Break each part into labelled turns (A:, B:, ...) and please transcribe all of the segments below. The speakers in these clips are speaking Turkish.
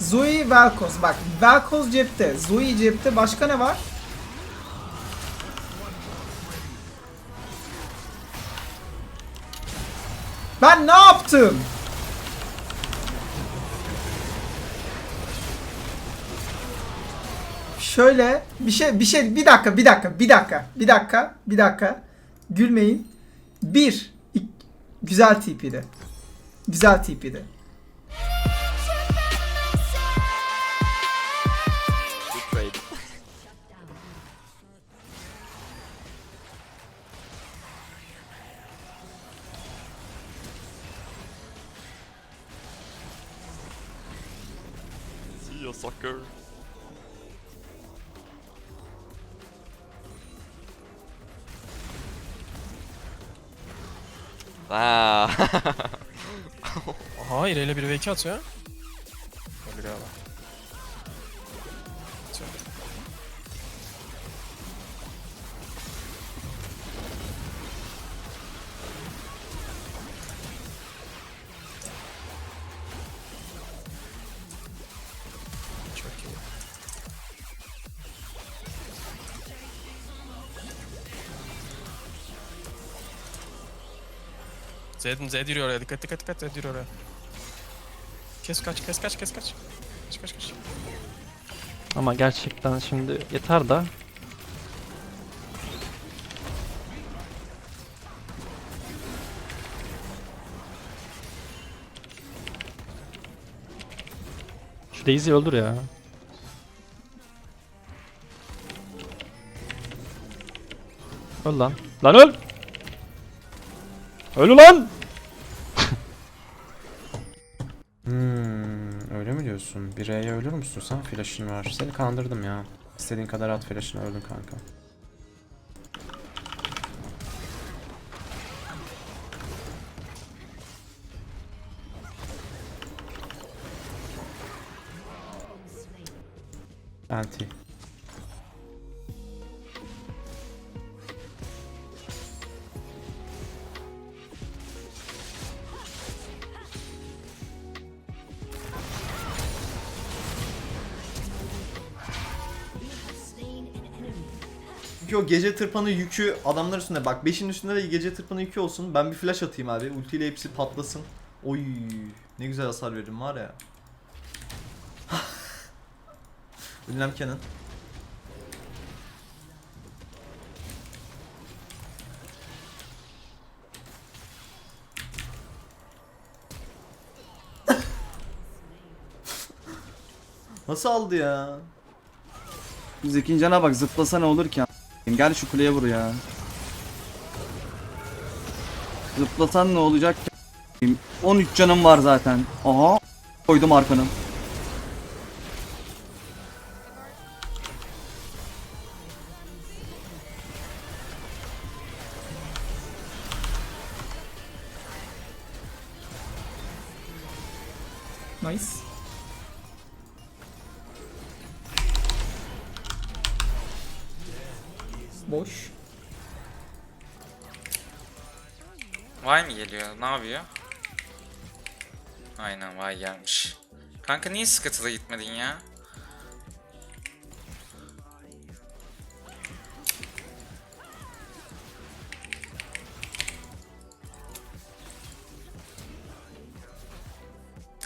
A: Zoe, Vel'Koz. Bak Vel'Koz cepte. Zoe cepte. Başka ne var? Ben ne yaptım? Şöyle bir şey bir şey bir dakika bir dakika bir dakika bir dakika bir dakika gülmeyin. Bir ik- güzel TP'di. Güzel TP'di.
B: You, sucker. Aa.
C: Hayır ele 1 ve 2 atıyor. Öyle galiba. Zed, Zed yürüyor oraya. Dikkat dikkat dikkat. Zed yürüyor oraya. Kes kaç kes kaç kes kaç. Kaç kaç kaç.
D: Ama gerçekten şimdi yeter da. Şu Daisy öldür ya. Öl lan. Lan öl! Öl ulan!
E: Hmm, öyle mi diyorsun? Bir R'ye ölür müsün sen? Flash'ın var. Seni kandırdım ya. İstediğin kadar at flash'ını öldün kanka. Anti.
F: Çünkü o gece tırpanı yükü adamlar üstünde. Bak 5'in üstünde de gece tırpanı yükü olsun. Ben bir flash atayım abi. Ultiyle hepsi patlasın. Oy ne güzel hasar veririm var ya. Ünlem Kenan. Nasıl aldı ya?
G: Zekin cana bak zıplasa ne olur ki. Gel şu kuleye vur ya. Zıplasan ne olacak ki a**ayım. 13 canım var zaten. Aha. Koydum arkanı.
A: Nice. Boş.
H: Vay mı geliyor? Ne yapıyor? Aynen Vay gelmiş. Kanka niye sıkıntıda gitmedin ya?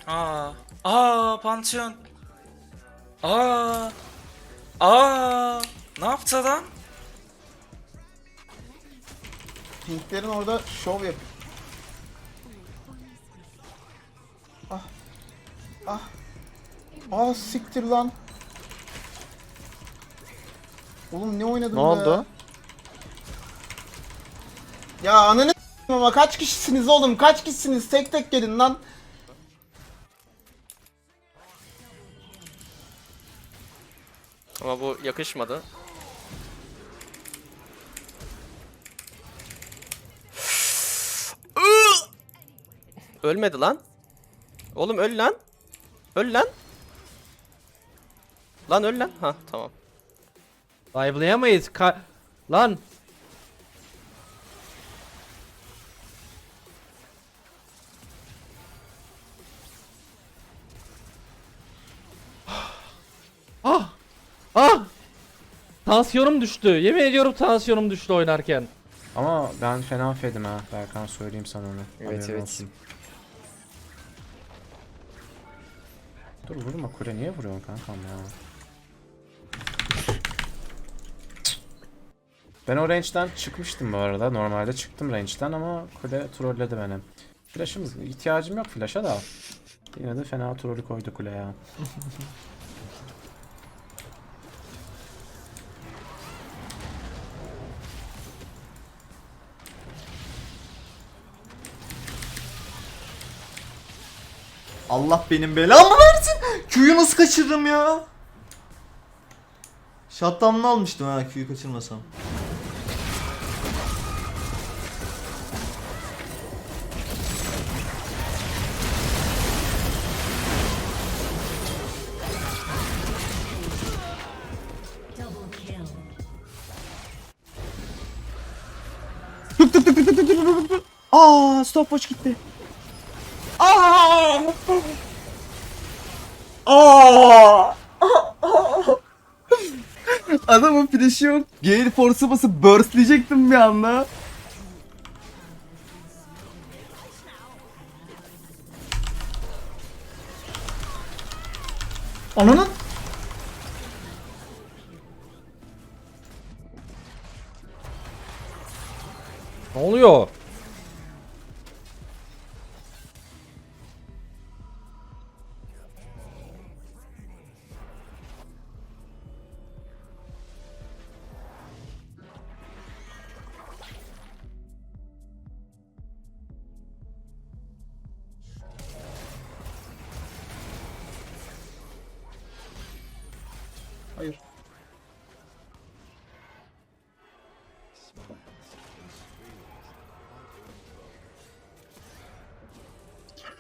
H: Aa, aa Pantheon. Aa, aa, ne yaptı adam?
I: Pinklerin orada şov yap. Ah. Ah. Ah siktir lan. Oğlum ne oynadın
B: Ne
I: be?
B: oldu?
I: Ya ananı s**eyim ama kaç kişisiniz oğlum? Kaç kişisiniz? Tek tek gelin lan.
B: Ama bu yakışmadı. Ölmedi lan. Oğlum öl lan. Öl lan. Lan öl lan. Ha tamam.
D: Dive'layamayız. Ka lan.
J: Ah! Tansiyonum düştü. Yemin ediyorum tansiyonum düştü oynarken.
E: Ama ben fena fedim ha. Berkan söyleyeyim sana onu.
K: Evet,
E: Haberin
K: evet.
E: olsun. Dur vurma kule niye vuruyorsun kankam ya? Ben o range'den çıkmıştım bu arada. Normalde çıktım range'den ama kule trolledi beni. Flash'ım ihtiyacım yok flash'a da. Yine de fena trollü koydu kule ya.
F: Allah benim belamı versin. Q'yu nasıl kaçırırım ya? Shutdown'ını almıştım ha Q'yu kaçırmasam.
G: Tık tık tık tık tık tık tık tık. Aa, stopwatch gitti. Aa! Aa! Adamın flash'i yok. Gale force'u basıp burst'leyecektim bir anda.
A: Ananın.
J: Ne oluyor?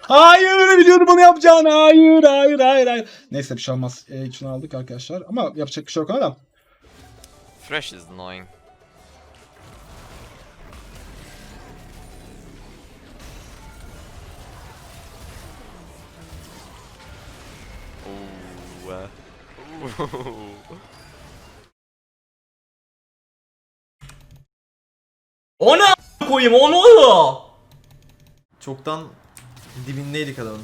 L: Hayır biliyordum onu yapacağını. Hayır hayır hayır hayır. Neyse bir şey olmaz. E, şunu aldık arkadaşlar. Ama yapacak bir şey yok ona da.
K: Fresh is annoying.
F: O ne koyayım o ne oluyor? Çoktan dibindeydik adamın.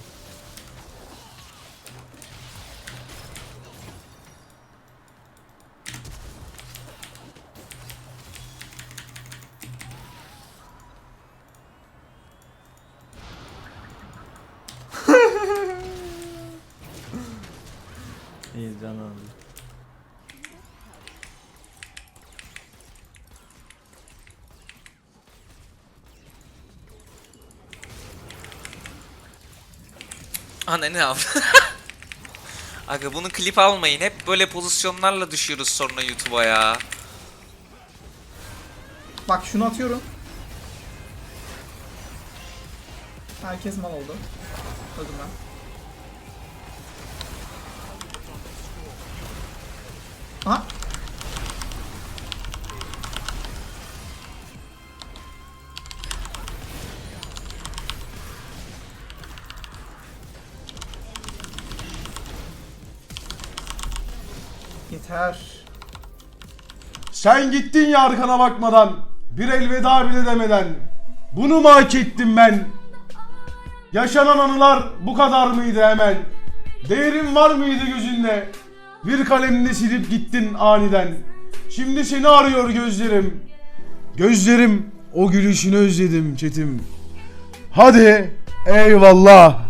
F: İyi canım.
H: Ne yap? Aga bunu klip almayın. Hep böyle pozisyonlarla düşüyoruz sonra YouTube'a ya.
A: Bak şunu atıyorum. Herkes mal oldu. Öldüm ben. Aha. Yeter.
L: Sen gittin ya arkana bakmadan. Bir elveda bile demeden. Bunu mu hak ettim ben? Yaşanan anılar bu kadar mıydı hemen? Değerin var mıydı gözünde? Bir kalemle silip gittin aniden. Şimdi seni arıyor gözlerim. Gözlerim o gülüşünü özledim çetim. Hadi eyvallah.